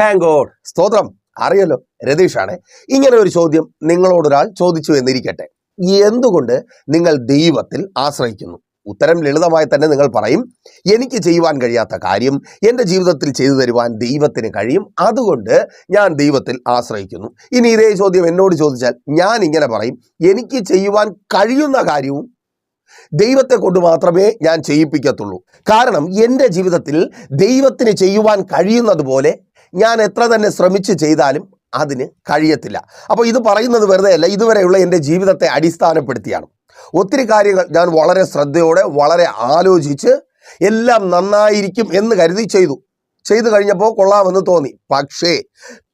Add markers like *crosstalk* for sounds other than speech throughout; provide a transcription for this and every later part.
Thank God സ്തോത്രം. അറിയല്ലോ. രതീഷാണ്. ഇങ്ങനെ ഒരു ചോദ്യം നിങ്ങളോടൊരാൾ ചോദിച്ചു എന്നിരിക്കട്ടെ. എന്തുകൊണ്ട് നിങ്ങൾ ദൈവത്തിൽ ആശ്രയിക്കുന്നു? ഉത്തരം ലളിതമായി തന്നെ നിങ്ങൾ പറയും. എനിക്ക് ചെയ്യുവാൻ കഴിയാത്ത കാര്യം എന്റെ ജീവിതത്തിൽ ചെയ്തു തരുവാൻ ദൈവത്തിന് കഴിയും. അതുകൊണ്ട് ഞാൻ ദൈവത്തിൽ ആശ്രയിക്കുന്നു. ഇനി ഇതേ ചോദ്യം എന്നോട് ചോദിച്ചാൽ ഞാൻ ഇങ്ങനെ പറയും. എനിക്ക് ചെയ്യുവാൻ കഴിയുന്ന കാര്യവും ദൈവത്തെ കൊണ്ട് മാത്രമേ ഞാൻ ചെയ്യിപ്പിക്കത്തുള്ളൂ. കാരണം എന്റെ ജീവിതത്തിൽ ദൈവത്തിന് ചെയ്യുവാൻ കഴിയുന്നത് പോലെ ഞാൻ എത്ര തന്നെ ശ്രമിച്ച് ചെയ്താലും അതിന് കഴിയത്തില്ല. അപ്പോൾ ഇത് പറയുന്നത് വെറുതെ അല്ല ഇതുവരെയുള്ള എന്റെ ജീവിതത്തെ അടിസ്ഥാനപ്പെടുത്തിയാണ്. ഒത്തിരി കാര്യങ്ങൾ ഞാൻ വളരെ ശ്രദ്ധയോടെ വളരെ ആലോചിച്ച് എല്ലാം നന്നായിരിക്കും എന്ന് കരുതി ചെയ്തു. ചെയ്തു കഴിഞ്ഞപ്പോൾ കൊള്ളാമെന്ന് തോന്നി. പക്ഷേ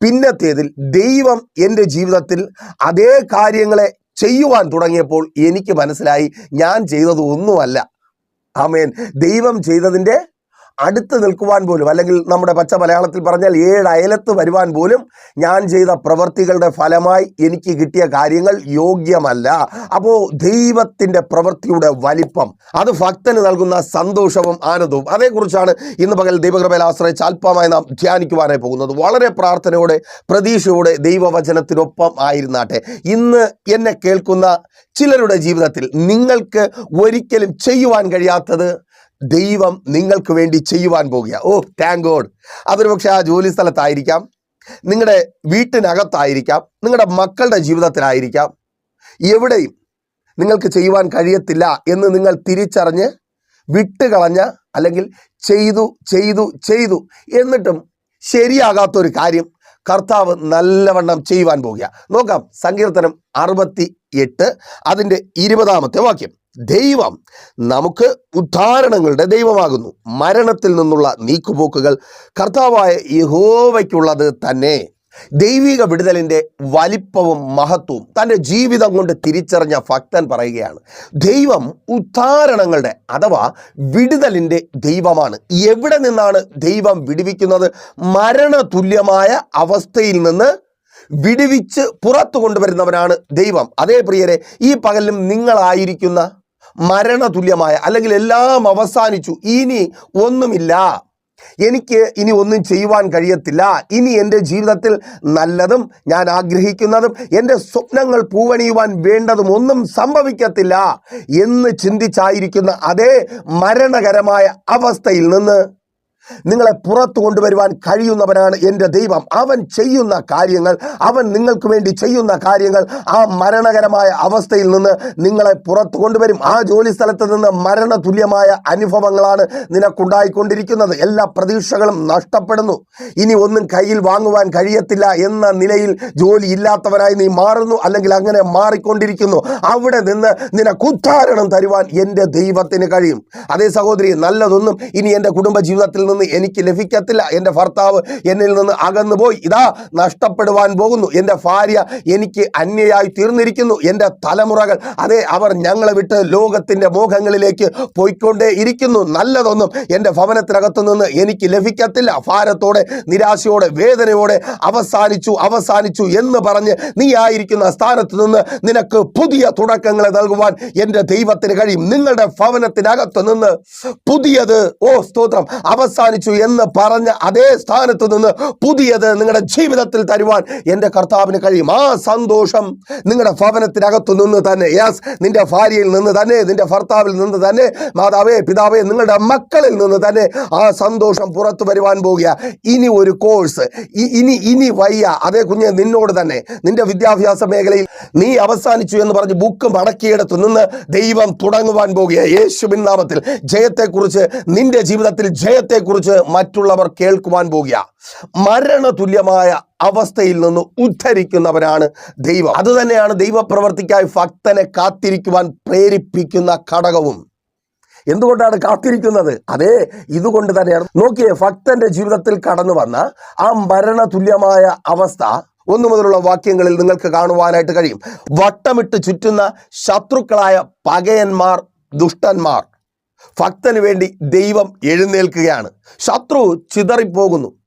പിന്നത്തേതിൽ ദൈവം എന്റെ ജീവിതത്തിൽ അതേ കാര്യങ്ങളെ ചെയ്യുവാൻ തുടങ്ങിയപ്പോൾ എനിക്ക് മനസ്സിലായി ഞാൻ ചെയ്തത് ഒന്നുമല്ല. ആമേൻ. ദൈവം ചെയ്തതിന്റെ അടുത്ത് നിൽക്കുവാൻ പോലും അല്ലെങ്കിൽ നമ്മുടെ പച്ച മലയാളത്തിൽ പറഞ്ഞാൽ ഏഴ് അയലത്ത് വരുവാൻ പോലും ഞാൻ ചെയ്ത പ്രവൃത്തികളുടെ ഫലമായി എനിക്ക് കിട്ടിയ കാര്യങ്ങൾ യോഗ്യമല്ല. അപ്പോൾ ദൈവത്തിന്റെ പ്രവൃത്തിയുടെ വലിപ്പം അത് ഭക്തന് നൽകുന്ന സന്തോഷവും ആനന്ദവും അതേക്കുറിച്ചാണ് ഇന്ന് പകൽ ദൈവകൃപയിൽ ആശ്രയിച്ച് അല്പമായി നാം ധ്യാനിക്കുവാനായി പോകുന്നത്. വളരെ പ്രാർത്ഥനയോടെ പ്രതീക്ഷയോടെ ദൈവവചനത്തിനൊപ്പം ആയിരുന്നാട്ടെ. ഇന്ന് എന്നെ കേൾക്കുന്ന ചിലരുടെ ജീവിതത്തിൽ നിങ്ങൾക്ക് ഒരിക്കലും ചെയ്യുവാൻ കഴിയാത്തത് ദൈവം നിങ്ങൾക്ക് വേണ്ടി ചെയ്യുവാൻ പോകുക. ഓ താങ്ക് ഗോഡ് അതൊരു പക്ഷേ ആ ജോലി സ്ഥലത്തായിരിക്കാം. നിങ്ങളുടെ വീട്ടിനകത്തായിരിക്കാം. നിങ്ങളുടെ മക്കളുടെ ജീവിതത്തിലായിരിക്കാം. എവിടെയും നിങ്ങൾക്ക് ചെയ്യുവാൻ കഴിയത്തില്ല എന്ന് നിങ്ങൾ തിരിച്ചറിഞ്ഞ് വിട്ടുകളഞ്ഞ അല്ലെങ്കിൽ ചെയ്തു ചെയ്തു ചെയ്തു എന്നിട്ടും ശരിയാകാത്തൊരു കാര്യം കർത്താവ് നല്ലവണ്ണം ചെയ്യുവാൻ പോകുക. നോക്കാം സങ്കീർത്തനം അറുപത്തി എട്ട് അതിന്റെ ഇരുപതാമത്തെ വാക്യം. ദൈവം നമുക്ക് ഉദ്ധാരണങ്ങളുടെ ദൈവമാകുന്നു. മരണത്തിൽ നിന്നുള്ള നീക്കുപോക്കുകൾ കർത്താവായ യഹോവയ്ക്കുള്ളത് തന്നെ. ദൈവിക വിടുതലിന്റെ വലിപ്പവും മഹത്വവും തന്റെ ജീവിതം കൊണ്ട് തിരിച്ചറിഞ്ഞ ഭക്തൻ പറയുകയാണ് ദൈവം ഉദ്ധാരണങ്ങളുടെ അഥവാ വിടുതലിന്റെ ദൈവമാണ്. എവിടെ നിന്നാണ് ദൈവം വിടുവിക്കുന്നത്? മരണതുല്യമായ അവസ്ഥയിൽ നിന്ന് വിടുവിച്ച് പുറത്തു കൊണ്ടുവരുന്നവനാണ് ദൈവം. അതേ പ്രിയരെ ഈ പകലും നിങ്ങളായിരിക്കുന്ന മരണതുല്യമായ അല്ലെങ്കിൽ എല്ലാം അവസാനിച്ചു ഇനി ഒന്നുമില്ല. എനിക്ക് ഇനി ഒന്നും ചെയ്യുവാൻ കഴിയത്തില്ല. ഇനി എന്റെ ജീവിതത്തിൽ നല്ലതും ഞാൻ ആഗ്രഹിക്കുന്നതും എന്റെ സ്വപ്നങ്ങൾ പൂവണിയുവാൻ വേണ്ടതും ഒന്നും സംഭവിക്കത്തില്ല എന്ന് ചിന്തിച്ചായിരിക്കുന്ന അതേ മരണകരമായ അവസ്ഥയിൽ നിന്ന് നിങ്ങളെ പുറത്തു കൊണ്ടുവരുവാൻ കഴിയുന്നവനാണ് എന്റെ ദൈവം. അവൻ ചെയ്യുന്ന കാര്യങ്ങൾ അവൻ നിങ്ങൾക്ക് വേണ്ടി ചെയ്യുന്ന കാര്യങ്ങൾ ആ മരണകരമായ അവസ്ഥയിൽ നിന്ന് നിങ്ങളെ പുറത്തു കൊണ്ടുവരും. ആ ജോലി സ്ഥലത്ത് നിന്ന് മരണ തുല്യമായ അനുഭവങ്ങളാണ് നിനക്കുണ്ടായിക്കൊണ്ടിരിക്കുന്നത്. എല്ലാ പ്രതീക്ഷകളും നഷ്ടപ്പെടുന്നു. ഇനി ഒന്നും കയ്യിൽ വാങ്ങുവാൻ കഴിയത്തില്ല എന്ന നിലയിൽ ജോലി ഇല്ലാത്തവരായി നീ മാറുന്നു അല്ലെങ്കിൽ അങ്ങനെ മാറിക്കൊണ്ടിരിക്കുന്നു. അവിടെ നിന്ന് നിനക്ക് ഉദ്ധാരണം തരുവാൻ എന്റെ ദൈവത്തിന് കഴിയും. അതേ സഹോദരി നല്ലതൊന്നും ഇനി എന്റെ കുടുംബ ജീവിതത്തിൽ നിന്ന് എനിക്ക് ലഭിക്കത്തില്ല. എന്റെ ഭർത്താവ് എന്നിൽ നിന്ന് അകന്നു പോയി ഇതാ നഷ്ടപ്പെടുവാൻ പോകുന്നു. എന്റെ ഭാര്യ എനിക്ക് അന്യയായി തീർന്നിരിക്കുന്നു. എന്റെ തലമുറകൾ അതെ അവർ ഞങ്ങളെ വിട്ട് ലോകത്തിന്റെ മോഹങ്ങളിലേക്ക് പോയിക്കൊണ്ടേ ഇരിക്കുന്നു. നല്ലതൊന്നും എന്റെ ഭവനത്തിനകത്തു നിന്ന് എനിക്ക് ലഭിക്കത്തില്ല. ഭാരത്തോടെ നിരാശയോടെ വേദനയോടെ അവസാനിച്ചു അവസാനിച്ചു എന്ന് പറഞ്ഞ് നീ ആയിരിക്കുന്ന സ്ഥാനത്ത് നിന്ന് നിനക്ക് പുതിയ തുടക്കങ്ങളെ നൽകുവാൻ എന്റെ ദൈവത്തിന് കഴിയും. നിങ്ങളുടെ ഭവനത്തിനകത്ത് നിന്ന് പുതിയത് ഓ സ്തോത്രം അവസാനിച്ചു എന്ന് പറഞ്ഞ അതേ സ്ഥാനത്ത് നിന്ന് പുതിയത് നിങ്ങളുടെ ജീവിതത്തിൽ തരുവാൻ എന്റെ കർത്താവിന് കഴിയും. ആ സന്തോഷം നിങ്ങളുടെ ഭവനത്തിനകത്തു നിന്ന് തന്നെ. യാസ് നിന്റെ ഭാര്യയിൽ നിന്ന് തന്നെ നിന്റെ ഭർത്താവിൽ നിന്ന് തന്നെ മാതാവേ പിതാവേ നിങ്ങളുടെ മക്കളിൽ നിന്ന് തന്നെ ആ സന്തോഷം പുറത്തു വരുവാൻ പോകുക. ഇനി ഒരു കോഴ്സ്. ഇനി ഇനി വയ്യ. അതേ കുഞ്ഞ് നിന്നോട് തന്നെ. നിന്റെ വിദ്യാഭ്യാസ മേഖലയിൽ നീ അവസാനിച്ചു എന്ന് പറഞ്ഞ് ബുക്ക് മടക്കിയെടുത്ത് നിന്ന് ദൈവം തുടങ്ങുവാൻ പോകുക. യേശുബിൻ നാമത്തിൽ ജയത്തെക്കുറിച്ച് നിന്റെ ജീവിതത്തിൽ ജയത്തെക്കുറിച്ച് മറ്റുള്ളവർ കേൾക്കുവാൻ പോകുക. മരണതുല്യമായ അവസ്ഥയിൽ നിന്ന് ഉദ്ധരിക്കുന്നവനാണ് ദൈവം. അതുതന്നെയാണ് ദൈവപ്രവർത്തിക്കായി ഭക്തനെ കാത്തിരിക്കുവാൻ പ്രേരിപ്പിക്കുന്ന ഘടകവും. എന്തുകൊണ്ടാണ് കാത്തിരിക്കുന്നത്? അതെ ഇതുകൊണ്ട് തന്നെയാണ്. നോക്കിയേ ഭക്തന്റെ ജീവിതത്തിൽ കടന്നു വന്ന ആ മരണതുല്യമായ അവസ്ഥ ഒന്നു മുതലുള്ള വാക്യങ്ങളിൽ നിങ്ങൾക്ക് കാണുവാനായിട്ട് കഴിയും. വട്ടമിട്ട് ചുറ്റുന്ന ശത്രുക്കളായ പകയന്മാർ ദുഷ്ടന്മാർ. ഭക്തന് വേണ്ടി ദൈവം എഴുന്നേൽക്കുകയാണ്. ശത്രു ചിതറിപ്പോകുന്നു.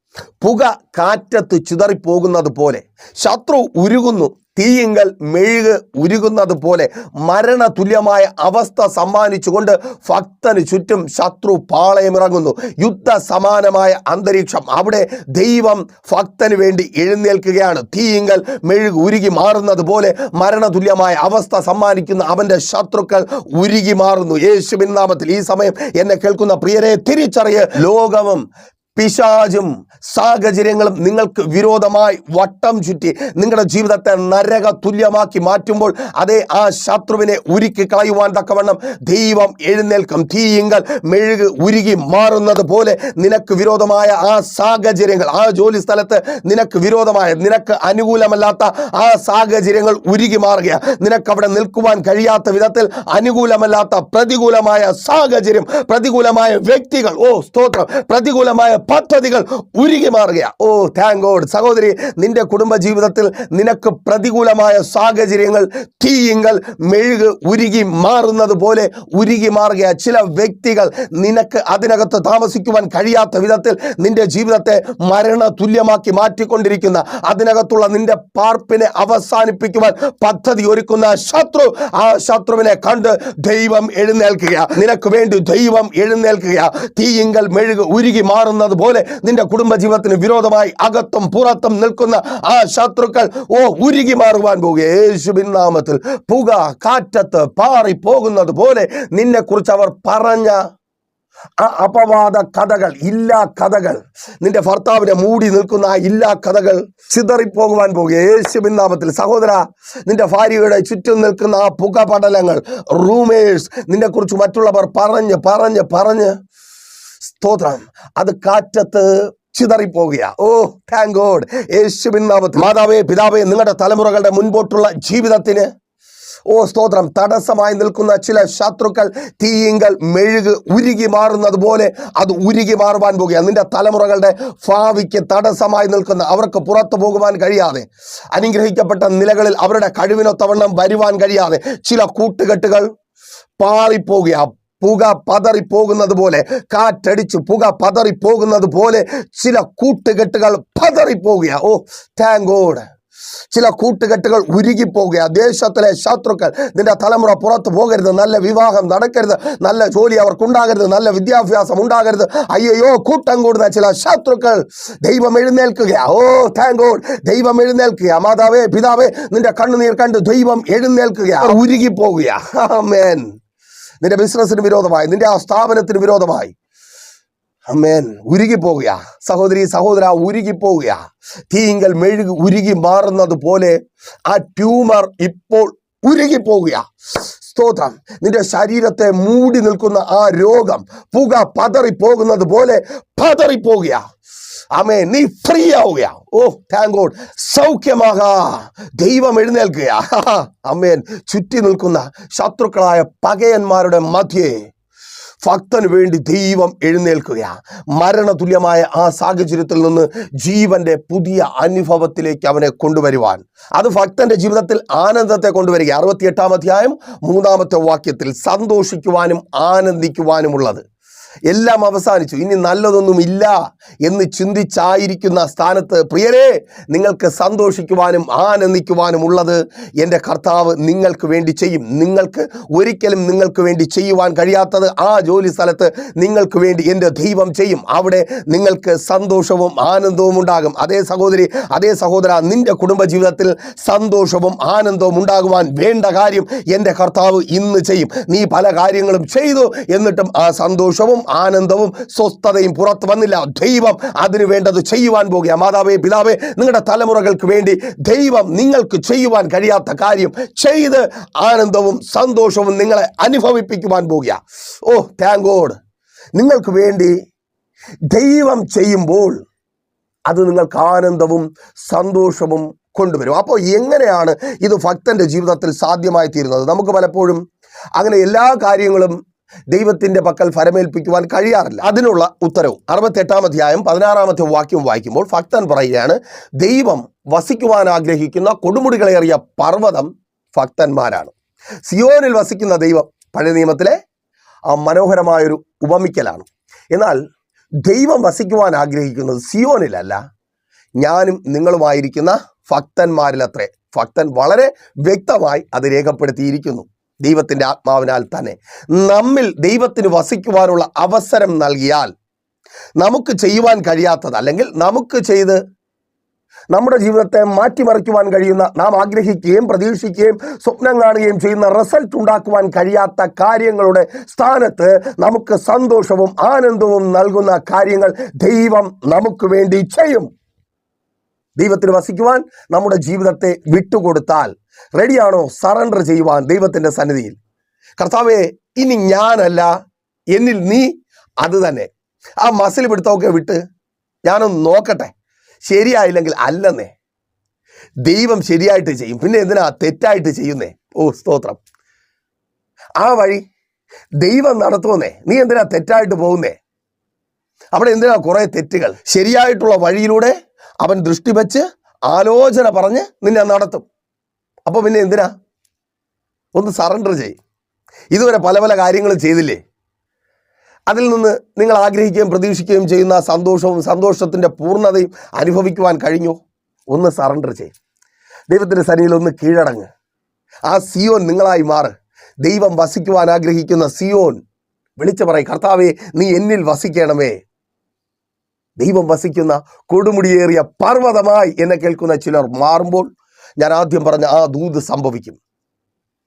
പുക കാറ്റത്ത് ചിതറിപ്പോകുന്നത് പോലെ ശത്രു ഉരുകുന്നു. തീയിങ്കൽ മെഴുക് ഉരുകുന്നത് പോലെ മരണ തുല്യമായ അവസ്ഥ സമ്മാനിച്ചുകൊണ്ട് ഭക്തന് ചുറ്റും ശത്രു പാളയമിറങ്ങുന്നു. യുദ്ധ സമാനമായ അന്തരീക്ഷം. അവിടെ ദൈവം ഭക്തന് വേണ്ടി എഴുന്നേൽക്കുകയാണ്. തീയിങ്കൽ മെഴുക് ഉരുകി മാറുന്നത് പോലെ മരണ തുല്യമായ അവസ്ഥ സമ്മാനിക്കുന്ന അവന്റെ ശത്രുക്കൾ ഉരുകി മാറുന്നു. യേശുവിൻ നാമത്തിൽ ഈ സമയം എന്നെ കേൾക്കുന്ന പ്രിയരെ തിരിച്ചറിയ. ലോകവും പിശാചും സാഹചര്യങ്ങളും നിങ്ങൾക്ക് വിരോധമായി വട്ടം ചുറ്റി നിങ്ങളുടെ ജീവിതത്തെ നരക തുല്യമാക്കി മാറ്റുമ്പോൾ അതേ ആ ശത്രുവിനെ ഉരുക്കി കളയുവാൻ തക്കവണ്ണം ദൈവം എഴുന്നേൽക്കും. തീയിങ്കൽ മെഴുക് ഉരുകി മാറുന്നത് പോലെ നിനക്ക് വിരോധമായ ആ സാഹചര്യങ്ങൾ ആ ജോലി സ്ഥലത്ത് നിനക്ക് വിരോധമായ നിനക്ക് അനുകൂലമല്ലാത്ത ആ സാഹചര്യങ്ങൾ ഉരുകി മാറുകയാണ് നിനക്ക് അവിടെ നിൽക്കുവാൻ കഴിയാത്ത വിധത്തിൽ അനുകൂലമല്ലാത്ത പ്രതികൂലമായ സാഹചര്യം പ്രതികൂലമായ വ്യക്തികൾ ഓ സ്തോത്രം പ്രതികൂലമായ പദ്ധതികൾ ഉരുകി മാറുകയാണ് ഓ താങ്ക് ഗോഡ് സഹോദരി നിന്റെ കുടുംബ ജീവിതത്തിൽ നിനക്ക് പ്രതികൂലമായ സാഹചര്യങ്ങൾ തീയിങ്ങൾ മെഴുക് ഉരുകി മാറുന്നത് പോലെ ഉരുകി മാറുകയാണ് ചില വ്യക്തികൾ നിനക്ക് അതിനകത്ത് താമസിക്കുവാൻ കഴിയാത്ത വിധത്തിൽ നിന്റെ ജീവിതത്തെ മരണ തുല്യമാക്കി മാറ്റിക്കൊണ്ടിരിക്കുന്ന അതിനകത്തുള്ള നിന്റെ പാർപ്പിനെ അവസാനിപ്പിക്കുവാൻ പദ്ധതി ഒരുക്കുന്ന ശത്രു ആ ശത്രുവിനെ കണ്ട് ദൈവം എഴുന്നേൽക്കുക നിനക്ക് വേണ്ടി ദൈവം എഴുന്നേൽക്കുക തീയിങ്കൽ മെഴുക് ഉരുകി മാറുന്നത് പോലെ നിന്റെ കുടുംബ ജീവിതത്തിന് വിരോധമായി അകത്തും പുറത്തും നിൽക്കുന്ന ആ ശത്രുക്കൾ ഓ ഉരുകി മാറുവാൻ പോകുക. യേശുവിൻ നാമത്തിൽ പുക കാറ്റത്ത് പാറി പോകുന്നത് പോലെ നിന്നെ കുറിച്ച് അവർ പറഞ്ഞ ആ അപവാദ കഥകൾ ഇല്ലാ കഥകൾ നിന്റെ ഭർത്താവിനെ മൂടി നിൽക്കുന്ന ആ ഇല്ലാ കഥകൾ ചിതറിപ്പോകുവാൻ പോകുക. യേശുവിൻ നാമത്തിൽ സഹോദര നിന്റെ ഭാര്യയുടെ ചുറ്റും നിൽക്കുന്ന ആ പുക പടലങ്ങൾ റൂമേഴ്സ് നിന്നെ കുറിച്ച് മറ്റുള്ളവർ പറഞ്ഞ് പറഞ്ഞ് പറഞ്ഞ് സ്തോത്രം. അത് കാറ്റത്ത് ചിതറിപ്പോകുക ഓ താങ്ക് ഗോഡ് യേശു നാമത്തിൽ. മാതാവേ പിതാവേ നിങ്ങളുടെ തലമുറകളുടെ മുൻപോട്ടുള്ള ജീവിതത്തിന് ഓ സ്തോത്രം. തടസ്സമായി നിൽക്കുന്ന ചില ശത്രുക്കൾ തീയിങ്കൽ മെഴുക് ഉരുകി മാറുന്നത് പോലെ അത് ഉരുകി മാറുവാൻ പോകുക നിന്റെ തലമുറകളുടെ ഭാവിക്ക് തടസ്സമായി നിൽക്കുന്ന അവർക്ക് പുറത്തു പോകുവാൻ കഴിയാതെ അനുഗ്രഹിക്കപ്പെട്ട നിലകളിൽ അവരുടെ കഴിവിനൊത്തവണ്ണം വരുവാൻ കഴിയാതെ ചില കൂട്ടുകെട്ടുകൾ പാറിപ്പോകുക പുക പതറിപ്പോകുന്നത് പോലെ കാറ്റടിച്ച് പുക പതറിപ്പോകുന്നത് പോലെ ചില കൂട്ടുകെട്ടുകൾ പതറിപ്പോകുക. ഓ താങ്ക് ഗോഡ് ചില കൂട്ടുകെട്ടുകൾ ഉരുകിപ്പോകുക. ദേശത്തിലെ ശത്രുക്കൾ നിന്റെ തലമുറ പുറത്തു പോകരുത്. നല്ല വിവാഹം നടക്കരുത്. നല്ല ജോലി അവർക്കുണ്ടാകരുത്. നല്ല വിദ്യാഭ്യാസം ഉണ്ടാകരുത്. അയ്യോ കൂട്ടം കൂടുന്ന ചില ശത്രുക്കൾ ദൈവം എഴുന്നേൽക്കുക. ഓ താങ്ക് ഗോഡ് ദൈവം എഴുന്നേൽക്കുക. മാതാവേ പിതാവേ നിന്റെ കണ്ണുനീർ കണ്ട് ദൈവം എഴുന്നേൽക്കുക. ഉരുകിപ്പോകുക. ആമേൻ നിന്റെ ബിസിനസ്സിന് വിരോധമായി നിന്റെ ആ സ്ഥാപനത്തിന് വിരോധമായി. അമ്മേൻ ഉരുകിപ്പോകുക സഹോദരി സഹോദര ഉരുകി ഉരുകിപ്പോകുക തീങ്കൽ മെഴുകി ഉരുകി മാറുന്നത് പോലെ ആ ട്യൂമർ ഇപ്പോൾ ഉരുകിപ്പോകുക സ്തോത്രം. നിന്റെ ശരീരത്തെ മൂടി നിൽക്കുന്ന ആ രോഗം പുക പതറിപ്പോകുന്നത് പോലെ പതറിപ്പോകുക. അമേ നീ ഫ്രീ ആവുക ഓ താങ്ക് ഗോഡ് സൗഖ്യമാകാ. ദൈവം എഴുന്നേൽക്കുക അമ്മേൻ *laughs* ചുറ്റി നിൽക്കുന്ന ശത്രുക്കളായ പകയന്മാരുടെ മധ്യേ ഭക്തന് വേണ്ടി ദൈവം എഴുന്നേൽക്കുക മരണതുല്യമായ ആ സാഹചര്യത്തിൽ നിന്ന് ജീവന്റെ പുതിയ അനുഭവത്തിലേക്ക് അവനെ കൊണ്ടുവരുവാൻ. അത് ഭക്തന്റെ ജീവിതത്തിൽ ആനന്ദത്തെ കൊണ്ടുവരിക അറുപത്തിയെട്ടാം അധ്യായം മൂന്നാമത്തെ വാക്യത്തിൽ സന്തോഷിക്കുവാനും ആനന്ദിക്കുവാനുമുള്ളത്. എല്ലാം അവസാനിച്ചു. ഇനി നല്ലതൊന്നും ഇല്ല എന്ന് ചിന്തിച്ചായിരിക്കുന്ന സ്ഥാനത്ത് പ്രിയരെ നിങ്ങൾക്ക് സന്തോഷിക്കുവാനും ആനന്ദിക്കുവാനും ഉള്ളത് എന്റെ കർത്താവ് നിങ്ങൾക്ക് വേണ്ടി ചെയ്യും. നിങ്ങൾക്ക് ഒരിക്കലും നിങ്ങൾക്ക് വേണ്ടി ചെയ്യുവാൻ കഴിയാത്തത് ആ ജോലി സ്ഥലത്ത് നിങ്ങൾക്ക് വേണ്ടി എന്റെ ദൈവം ചെയ്യും. അവിടെ നിങ്ങൾക്ക് സന്തോഷവും ആനന്ദവും ഉണ്ടാകും. അതേ സഹോദരി അതേ സഹോദര നിന്റെ കുടുംബ ജീവിതത്തിൽ സന്തോഷവും ആനന്ദവും ഉണ്ടാകുവാൻ വേണ്ട കാര്യം എന്റെ കർത്താവ് ഇന്ന് ചെയ്യും. നീ പല കാര്യങ്ങളും ചെയ്തു എന്നിട്ടും ആ സന്തോഷവും ആനന്ദവും സ്വസ്ഥതയും പുറത്തു വന്നില്ല. ദൈവം അതിനു വേണ്ടത് ചെയ്യുവാൻ പോകുക മാതാവേ പിതാവേ നിങ്ങളുടെ തലമുറകൾക്ക് വേണ്ടി ദൈവം നിങ്ങൾക്ക് ചെയ്യുവാൻ കഴിയാത്ത കാര്യം ചെയ്ത് ആനന്ദവും സന്തോഷവും നിങ്ങളെ അനുഭവിപ്പിക്കുവാൻ പോകുക ഓ താങ്ക് ഗോഡ് നിങ്ങൾക്ക് വേണ്ടി ദൈവം ചെയ്യുമ്പോൾ അത് നിങ്ങൾക്ക് ആനന്ദവും സന്തോഷവും കൊണ്ടുവരും. അപ്പോൾ എങ്ങനെയാണ് ഇത് ഭക്തന്റെ ജീവിതത്തിൽ സാധ്യമായി തീരുന്നത് നമുക്ക് പലപ്പോഴും അങ്ങനെ എല്ലാ കാര്യങ്ങളും ദൈവത്തിന്റെ പക്കൽ ഫലമേൽപ്പിക്കുവാൻ കഴിയാറില്ല. അതിനുള്ള ഉത്തരവും അറുപത്തെട്ടാം അധ്യായം പതിനാറാമത്തെ വാക്യം വായിക്കുമ്പോൾ ഫക്തൻ പറയുകയാണ് ദൈവം വസിക്കുവാൻ ആഗ്രഹിക്കുന്ന കൊടുമുടികളേറിയ പർവതം ഭക്തന്മാരാണ്. സിയോനിൽ വസിക്കുന്ന ദൈവം പഴയ നിയമത്തിലെ ആ മനോഹരമായൊരു ഉപമിക്കലാണ്. എന്നാൽ ദൈവം വസിക്കുവാൻ ആഗ്രഹിക്കുന്നത് സിയോനിലല്ല. ഞാനും നിങ്ങളുമായിരിക്കുന്ന ഭക്തന്മാരിലത്രേ. ഭക്തൻ വളരെ വ്യക്തമായി അത് രേഖപ്പെടുത്തിയിരിക്കുന്നു. ദൈവത്തിന്റെ ആത്മാവിനാൽ തന്നെ. നമ്മിൽ ദൈവത്തിന് വസിക്കുവാനുള്ള അവസരം നൽകിയാൽ നമുക്ക് ചെയ്യുവാൻ കഴിയാത്തത് അല്ലെങ്കിൽ നമുക്ക് ചെയ്ത് നമ്മുടെ ജീവിതത്തെ മാറ്റിമറിക്കുവാൻ കഴിയുന്ന നാം ആഗ്രഹിക്കുകയും പ്രതീക്ഷിക്കുകയും സ്വപ്നം കാണുകയും ചെയ്യുന്ന റിസൾട്ട് ഉണ്ടാക്കുവാൻ കഴിയാത്ത കാര്യങ്ങളുടെ സ്ഥാനത്ത് നമുക്ക് സന്തോഷവും ആനന്ദവും നൽകുന്ന കാര്യങ്ങൾ ദൈവം നമുക്ക് വേണ്ടി ചെയ്യും. ദൈവത്തിന് വസിക്കുവാൻ നമ്മുടെ ജീവിതത്തെ വിട്ടുകൊടുത്താൽ റെഡിയാണോ സറണ്ടർ ചെയ്യുവാൻ ദൈവത്തിന്റെ സന്നിധിയിൽ? കർത്താവെ ഇനി ഞാനല്ല എന്നിൽ നീ അത് തന്നെ. ആ മസിൽ പിടുത്തമൊക്കെ വിട്ട് ഞാനൊന്ന് നോക്കട്ടെ. ശരിയായില്ലെങ്കിൽ അല്ലെന്നേ. ദൈവം ശരിയായിട്ട് ചെയ്യും. പിന്നെ എന്തിനാ തെറ്റായിട്ട് ചെയ്യുന്നേ? ഓ സ്തോത്രം. ആ വഴി ദൈവം നടത്തുമെന്നേ. നീ എന്തിനാ തെറ്റായിട്ട് പോകുന്നേ? അവിടെ എന്തിനാ കുറേ തെറ്റുകൾ? ശരിയായിട്ടുള്ള വഴിയിലൂടെ അവൻ ദൃഷ്ടി വെച്ച് ആലോചന പറഞ്ഞ് നിന്നെ നടത്തും. അപ്പൊ പിന്നെ എന്തിനാ? ഒന്ന് സറണ്ടർ ചെയ്യും ഇതുവരെ പല പല കാര്യങ്ങൾ ചെയ്തില്ലേ? അതിൽ നിന്ന് നിങ്ങൾ ആഗ്രഹിക്കുകയും പ്രതീക്ഷിക്കുകയും ചെയ്യുന്ന സന്തോഷവും സന്തോഷത്തിന്റെ പൂർണതയും അനുഭവിക്കുവാൻ കഴിഞ്ഞോ? ഒന്ന് സറണ്ടർ ചെയ്യും ദൈവത്തിന്റെ സനിയിൽ ഒന്ന് കീഴടങ്ങ്. ആ സിയോൻ നിങ്ങളായി മാറ്. ദൈവം വസിക്കുവാൻ ആഗ്രഹിക്കുന്ന സിയോൻ. വിളിച്ചു പറയും കർത്താവെ നീ എന്നിൽ വസിക്കണമേ. ദൈവം വസിക്കുന്ന കൊടുമുടിയേറിയ പർവതമായി എന്നെ കേൾക്കുന്ന ചിലർ മാറുമ്പോൾ ഞാൻ ആദ്യം പറഞ്ഞ ആ ദൂത് സംഭവിക്കും.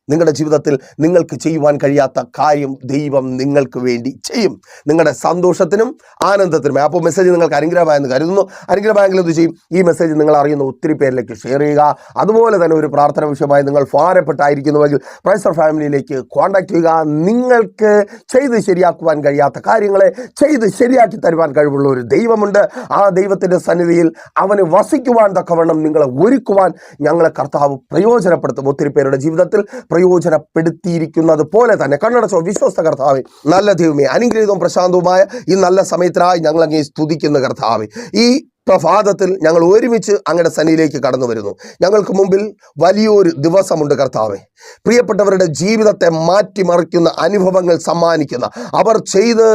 നിങ്ങളുടെ ജീവിതത്തിൽ നിങ്ങൾക്ക് ചെയ്യുവാൻ കഴിയാത്ത കാര്യം ദൈവം നിങ്ങൾക്ക് വേണ്ടി ചെയ്യും. നിങ്ങളുടെ സന്തോഷത്തിനും ആനന്ദത്തിനും. അപ്പോൾ മെസ്സേജ് നിങ്ങൾക്ക് അനുഗ്രഹമായെന്ന് കരുതുന്നു. അനുഗ്രഹമായെങ്കിൽ എന്ത് ചെയ്യും? ഈ മെസ്സേജ് നിങ്ങൾ അറിയുന്ന ഒത്തിരി പേരിലേക്ക് ഷെയർ ചെയ്യുക. അതുപോലെ തന്നെ ഒരു പ്രാർത്ഥന വിഷയമായി നിങ്ങൾ ഭാരപ്പെട്ടായിരിക്കുന്നുവെങ്കിൽ പ്രൈസർ ഫാമിലിയിലേക്ക് കോൺടാക്ട് ചെയ്യുക. നിങ്ങൾക്ക് ചെയ്ത് ശരിയാക്കുവാൻ കഴിയാത്ത കാര്യങ്ങളെ ചെയ്ത് ശരിയാക്കി തരുവാൻ കഴിവുള്ള ഒരു ദൈവമുണ്ട്. ആ ദൈവത്തിന്റെ സന്നിധിയിൽ അവന് വസിക്കുവാൻ തക്കവണ്ണം നിങ്ങളെ ഒരുക്കുവാൻ ഞങ്ങളെ കർത്താവ് പ്രയോജനപ്പെടുത്തും. ഒത്തിരി പേരുടെ ജീവിതത്തിൽ പ്രയോജനപ്പെടുത്തിയിരിക്കുന്നത് പോലെ തന്നെ. കണ്ണടച്ചോ വിശ്വസ്ത കർത്താവ് നല്ല ദൈവമേ അനുഗ്രഹീതവും പ്രശാന്തവുമായ ഈ നല്ല സമയത്തിനായി ഞങ്ങൾ അങ്ങേ സ്തുതിക്കുന്ന കർത്താവ്. ഈ പ്രഭാതത്തിൽ ഞങ്ങൾ ഒരുമിച്ച് അങ്ങയുടെ സന്നിയിലേക്ക് കടന്നു വരുന്നു. ഞങ്ങൾക്ക് മുമ്പിൽ വലിയൊരു ദിവസമുണ്ട് കർത്താവെ. പ്രിയപ്പെട്ടവരുടെ ജീവിതത്തെ മാറ്റിമറിക്കുന്ന അനുഭവങ്ങൾ സമ്മാനിക്കുന്ന അവർ ചെയ്ത്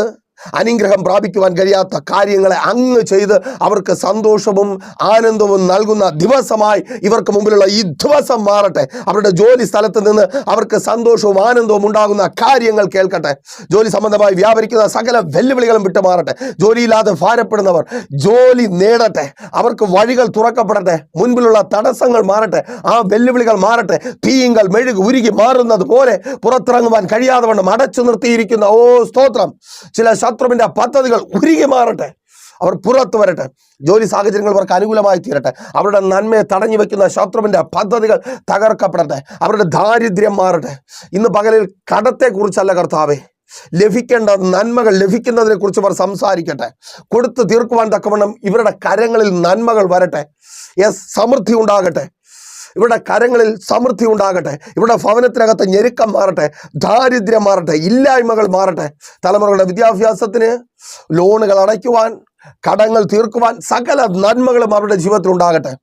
അനുഗ്രഹം പ്രാപിക്കുവാൻ കഴിയാത്ത കാര്യങ്ങളെ അങ്ങ് ചെയ്ത് അവർക്ക് സന്തോഷവും ആനന്ദവും നൽകുന്ന ദിവസമായി ഇവർക്ക് മുമ്പിലുള്ള ഈ ദിവസം മാറട്ടെ. അവരുടെ ജോലി സ്ഥലത്ത് നിന്ന് അവർക്ക് സന്തോഷവും ആനന്ദവും ഉണ്ടാകുന്ന കാര്യങ്ങൾ കേൾക്കട്ടെ. ജോലി സംബന്ധമായി വ്യാപരിക്കുന്ന സകല വെല്ലുവിളികളും വിട്ടു മാറട്ടെ ജോലിയില്ലാതെ ഭാരപ്പെടുന്നവർ ജോലി നേടട്ടെ. അവർക്ക് വഴികൾ തുറക്കപ്പെടട്ടെ. മുൻപിലുള്ള തടസ്സങ്ങൾ മാറട്ടെ. ആ വെല്ലുവിളികൾ മാറട്ടെ. തീയിങ്കൽ മെഴുക് ഉരുകി മാറുന്നത് പോലെ പുറത്തിറങ്ങുവാൻ കഴിയാതെ വണ്ണം അടച്ചു നിർത്തിയിരിക്കുന്ന ഓ സ്തോത്രം. ചില ശത്രുവിന്റെ പദ്ധതികൾ ഉരുകി മാറട്ടെ. അവർ പുറത്തു വരട്ടെ. ജോലി സാഹചര്യങ്ങൾ അവർക്ക് അനുകൂലമായി തീരട്ടെ. അവരുടെ നന്മയെ തടഞ്ഞു വെക്കുന്ന ശത്രുവിന്റെ പദ്ധതികൾ തകർക്കപ്പെടട്ടെ. അവരുടെ ദാരിദ്ര്യം മാറട്ടെ. ഇന്ന് പകലിൽ കടത്തെക്കുറിച്ചല്ല കർത്താവേ. ലഭിക്കേണ്ട നന്മകൾ ലഭിക്കുന്നതിനെ കുറിച്ച് അവർ സംസാരിക്കട്ടെ. കൊടുത്തു തീർക്കുവാൻ തക്കവണ്ണം ഇവരുടെ കരങ്ങളിൽ നന്മകൾ വരട്ടെ. സമൃദ്ധി ഉണ്ടാകട്ടെ. ഇവരുടെ കരങ്ങളിൽ സമൃദ്ധി ഉണ്ടാകട്ടെ. ഇവരുടെ ഭവനത്തിനകത്ത് ഞെരുക്കം മാറട്ടെ. ദാരിദ്ര്യം മാറട്ടെ. ഇല്ലായ്മകൾ മാറട്ടെ. തലമുറകളുടെ വിദ്യാഭ്യാസത്തിന് ലോണുകൾ അടയ്ക്കുവാൻ കടങ്ങൾ തീർക്കുവാൻ സകല നന്മകളും അവരുടെ ജീവിതത്തിൽ ഉണ്ടാകട്ടെ.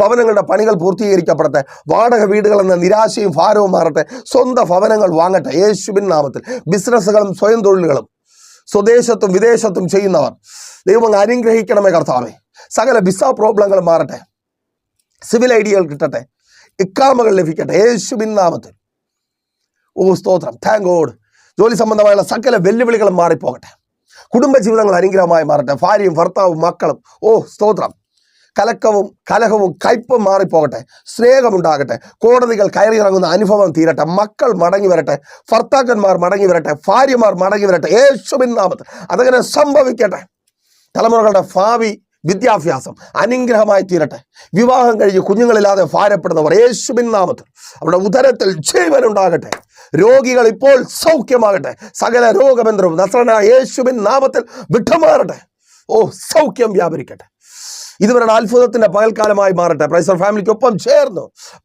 ഭവനങ്ങളുടെ പണികൾ പൂർത്തീകരിക്കപ്പെടട്ടെ. വാടക വീടുകൾ എന്ന നിരാശയും ഭാരവും മാറട്ടെ. സ്വന്തം ഭവനങ്ങൾ വാങ്ങട്ടെ. യേശുബിൻ നാമത്തിൽ. ബിസിനസ്സുകളും സ്വയം തൊഴിലുകളും സ്വദേശത്തും വിദേശത്തും ചെയ്യുന്നവർ. ദൈവം അനുഗ്രഹിക്കണമേ കർത്താവേ. സകല വിസ പ്രോബ്ലങ്ങൾ മാറട്ടെ. സിവിൽ ഐഡിയകൾ കിട്ടട്ടെ. ഇക്കാമകൾ ലഭിക്കട്ടെ. യേശുവിൻ നാമത്തിൽ. ഓ സ്തോത്രം. താങ്ക് ഗോഡ് ജോലി സംബന്ധമായുള്ള സകല വെല്ലുവിളികളും മാറിപ്പോകട്ടെ. കുടുംബജീവിതങ്ങൾ അനുഗ്രഹമായി മാറട്ടെ. ഭാര്യയും ഭർത്താവും മക്കളും. ഓ സ്തോത്രം. കലക്കവും കലഹവും കയ്പും മാറിപ്പോകട്ടെ. സ്നേഹമുണ്ടാകട്ടെ. കോടതികൾ കയറിയിറങ്ങുന്ന അനുഭവം തീരട്ടെ. മക്കൾ മടങ്ങി വരട്ടെ. ഭർത്താക്കന്മാർ മടങ്ങി വരട്ടെ. ഭാര്യമാർ മടങ്ങി വരട്ടെ. യേശുബിൻ നാമത്തിൽ. അതങ്ങനെ സംഭവിക്കട്ടെ. തലമുറകളുടെ ഭാവി വിദ്യാഭ്യാസം അനുഗ്രഹമായി തീരട്ടെ. വിവാഹം കഴിഞ്ഞ് കുഞ്ഞുങ്ങളില്ലാതെ ഭാരപ്പെടുന്നവർ യേശുവിൻ നാമത്തിൽ അവരുടെ ഉദരത്തിൽ ജീവൻ ഉണ്ടാകട്ടെ. രോഗികൾ ഇപ്പോൾ സൗഖ്യമാകട്ടെ. സകല രോഗബന്ധവും നസ്രന യേശുവിൻ നാമത്തിൽ വിട്ടുമാറട്ടെ. ഓ സൗഖ്യം വ്യാപരിക്കട്ടെ. ഇതുവരുടെ അത്ഭുതത്തിന്റെ പകൽക്കാലമായി മാറട്ടെ. പ്രൈസർ ഫാമിലിക്കൊപ്പം ചേർന്ന്.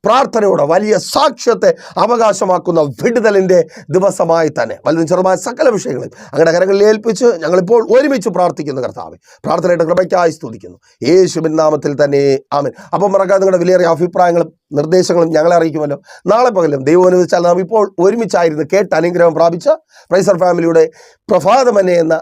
പ്രാർത്ഥനയോടെ വലിയ സാക്ഷ്യത്തെ അവകാശമാക്കുന്ന വിടുതലിന്റെ ദിവസമായി തന്നെ. വലുതും ചെറുമായ സകല വിഷയങ്ങളും അങ്ങയുടെ കരങ്ങളിൽ ഏൽപ്പിച്ച് ഞങ്ങളിപ്പോൾ ഒരുമിച്ച് പ്രാർത്ഥിക്കുന്നു കർത്താവ്. പ്രാർത്ഥനയുടെ കൃപയ്ക്കായി സ്തുതിക്കുന്നു. യേശുവിൻ നാമത്തിൽ തന്നെ ആമൻ. അപ്പം മറക്കാതെ നിങ്ങളുടെ വിലയേറിയ അഭിപ്രായങ്ങളും നിർദ്ദേശങ്ങളും ഞങ്ങളെ അറിയിക്കുമല്ലോ. നാളെ പകലും ദൈവം അനുവദിച്ചാൽ നാം ഇപ്പോൾ ഒരുമിച്ചായിരുന്നു കേട്ട് അനുഗ്രഹം പ്രാപിച്ച പ്രൈസർ ഫാമിലിയുടെ പ്രഭാതമനെ എന്ന